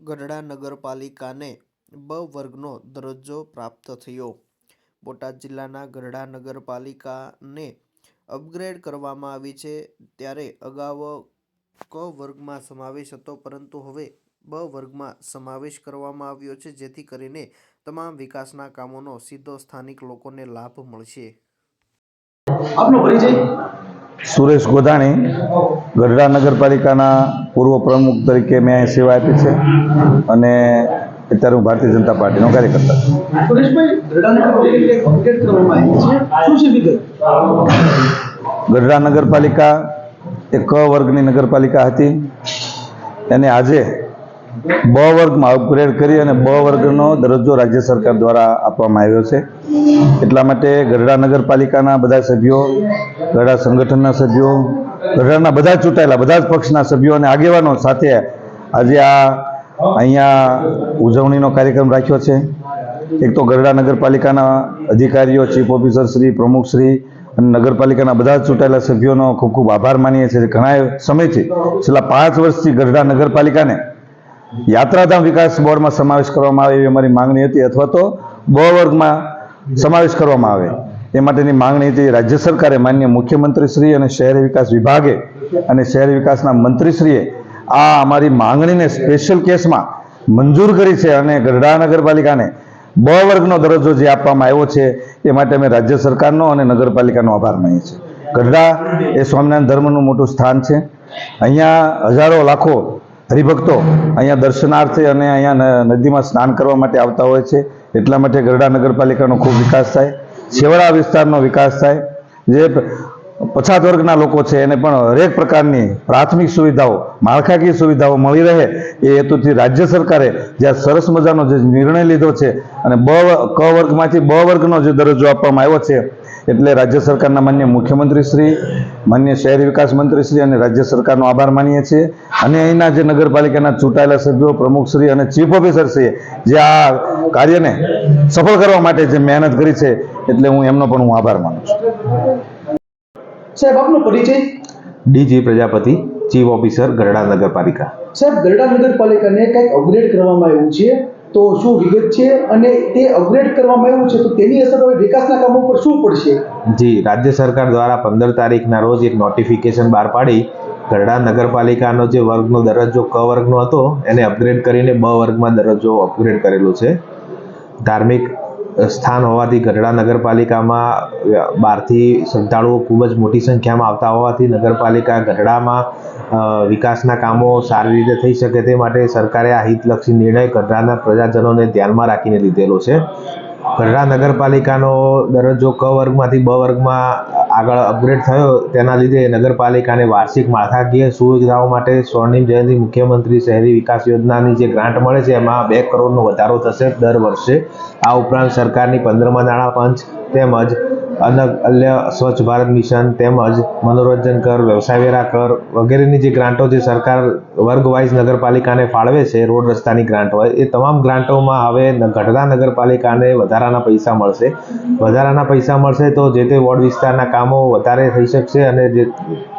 ગઢડા નગરપાલિકાને બ વર્ગનો દરજ્જો પ્રાપ્ત થયો. બોટાદ જિલ્લાના ગઢડા નગરપાલિકાને અપગ્રેડ કરવામાં આવી છે ત્યારે અગાઉ ક વર્ગમાં સમાવેશ હતો, પરંતુ હવે બ વર્ગમાં સમાવેશ કરવામાં આવ્યો છે, જેથી કરીને તમામ વિકાસના કામોનો સીધો સ્થાનિક લોકોને લાભ મળશે. આપનો પરિચય? સુરેશ ગોધાણી ગઢડા નગરપાલિકાના પૂર્વ પ્રમુખ તરીકે મેં સેવા આપી છે અને અત્યારે હું ભારતીય જનતા પાર્ટીનો કાર્યકર્તા છું. ગઢડા નગરપાલિકા એ ક વર્ગની નગરપાલિકા હતી. એને આજે બ વર્ગમાં અપગ્રેડ કરી અને બ વર્ગનો દરજ્જો રાજ્ય સરકાર દ્વારા આપવામાં આવ્યો છે. એટલા માટે ગઢડા નગરપાલિકાના બધા સભ્યો, ગઢડા સંગઠનના સભ્યો, ગઢડાના બધા ચૂંટાયેલા, બધા જ પક્ષના સભ્યો અને આગેવાનો સાથે આજે આ અહીંયા ઉજવણીનો કાર્યક્રમ રાખ્યો છે. એક તો ગઢડા નગરપાલિકાના અધિકારીઓ ચીફ ઓફિસર શ્રી, પ્રમુખ શ્રી અને નગરપાલિકાના બધા જ ચૂંટાયેલા સભ્યોનો ખૂબ ખૂબ આભાર માનીએ છીએ. ઘણા સમયથી, છેલ્લા પાંચ વર્ષથી ગઢડા નગરપાલિકાને યાત્રાધામ વિકાસ બોર્ડમાં સમાવેશ કરવામાં આવે એવી અમારી માંગણી હતી અથવા તો બ સમાવેશ કરવામાં આવે. એ માટેની માંગણી હતી. રાજ્ય સરકારે માન્ય મુખ્યમંત્રીશ્રી અને શહેરી વિકાસ વિભાગે અને શહેરી વિકાસના મંત્રીશ્રીએ આ અમારી માંગણીને સ્પેશિયલ કેસમાં મંજૂર કરી છે અને ગઢડા નગરપાલિકાને બ વર્ગનો દરજ્જો જે આપવામાં આવ્યો છે એ માટે અમે રાજ્ય સરકારનો અને નગરપાલિકાનો આભાર માનીએ છીએ. ગઢડા એ સ્વામિનારાયણ ધર્મનું મોટું સ્થાન છે. અહીંયા હજારો લાખો હરિભક્તો અહીંયા દર્શનાર્થે અને અહીંયા નદીમાં સ્નાન કરવા માટે આવતા હોય છે. એટલા માટે ગરડા નગરપાલિકાનો ખૂબ વિકાસ થાય. છેવાડા વિસ્તારનો વિકાસ થાય. જે પછાત વર્ગના લોકો છે એને પણ હરેક પ્રકારની પ્રાથમિક સુવિધાઓ, માળખાકીય સુવિધાઓ મળી રહે. એ હેતુથી રાજ્ય સરકારે જે સરસ મજાનો જે નિર્ણય લીધો છે અને બ, ક વર્ગમાંથી બ વર્ગનો જે દરજ્જો આપવામાં આવ્યો છે એટલે રાજ્ય સરકારના માન્ય મુખ્યમંત્રી શ્રી માન્ય શહેરી વિકાસ મંત્રી શ્રી અને રાજ્ય સરકારનો આભાર માનીએ છીએ. અને અહીંના જે નગરપાલિકાના ચૂંટાયેલા સભ્યો પ્રમુખશ્રી અને ચીફ ઓફિસરશ્રીએ જે આ કાર્યને સફળ કરવા માટે જે મહેનત કરી છે એટલે હું એમનો પણ હું આભાર માનું છું. સાહેબ આપનો પરિચય? DG Prajapati chief officer Garda નગરપાલિકા. સાહેબ ગરડા નગરપાલિકાને કંઈક અપગ્રેડ કરવામાં આવ્યું છે. તો શું વિગત છે? અને તે અપગ્રેડ કરવામાં આવ્યું છે, તો તેની અસર હવે વિકાસના કામો પર શું પડશે? જી, રાજ્ય સરકાર દ્વારા પંદર તારીખના રોજ એક નોટિફિકેશન બહાર પાડી, ગરડા નગરપાલિકાનો જે વર્ગનો દરજ્જો ક વર્ગનો હતો, એને અપગ્રેડ કરીને બ વર્ગમાં દરજ્જો અપગ્રેડ કરેલો છે. ધાર્મિક સ્થાન હોવાથી ગઢડા નગરપાલિકામાં બહારથી શ્રદ્ધાળુઓ ખૂબ જ મોટી સંખ્યામાં આવતા હોવાથી નગરપાલિકા ગઢડામાં વિકાસના કામો સારી રીતે થઈ શકે તે માટે સરકારે આ હિતલક્ષી નિર્ણય ગઢડાના પ્રજાજનોને ધ્યાનમાં રાખીને લીધેલો છે. ગઢડા નગરપાલિકાનો દરજ્જો ક વર્ગમાંથી બ વર્ગમાં આગળ અપગ્રેડ થયો, તેના લીધે નગરપાલિકાને વાર્ષિક માળખાકીય સુવિધાઓ માટે સ્વર્ણિમ જયંતિ મુખ્યમંત્રી શહેરી વિકાસ યોજનાની જે ગ્રાન્ટ મળે છે, એમાં બે કરોડનો વધારો થશે દર વર્ષે. આ ઉપરાંત સરકારની પંદરમા નાણાં પંચ તેમજ અલગ અન્ય સ્વચ્છ ભારત મિશન તેમજ મનોરંજન કર, વ્યવસાય વેરા કર વગેરેની જે ગ્રાન્ટો જે સરકાર વર્ગ વાઇઝ નગરપાલિકાને ફાળવે છે, રોડ રસ્તાની ગ્રાન્ટ હોય, એ તમામ ગ્રાન્ટોમાં હવે ગઢડા નગરપાલિકાને વધારાના પૈસા મળશે. વધારાના પૈસા મળશે તો જે તે વોર્ડ વિસ્તારના કામો વધારે થઈ શકશે અને જે,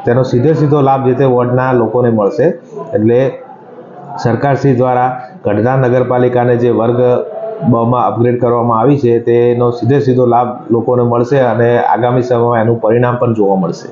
તેનો સીધે સીધો લાભ જે તે વોર્ડના લોકોને મળશે. એટલે સરકારશ્રી દ્વારા ગઢડા નગરપાલિકાને જે વર્ગ બમાં અપગ્રેડ કરવામાં આવી છે, તેનો સીધે સીધો લાભ લોકોને મળશે અને આગામી સમયમાં એનું પરિણામ પણ જોવા મળશે.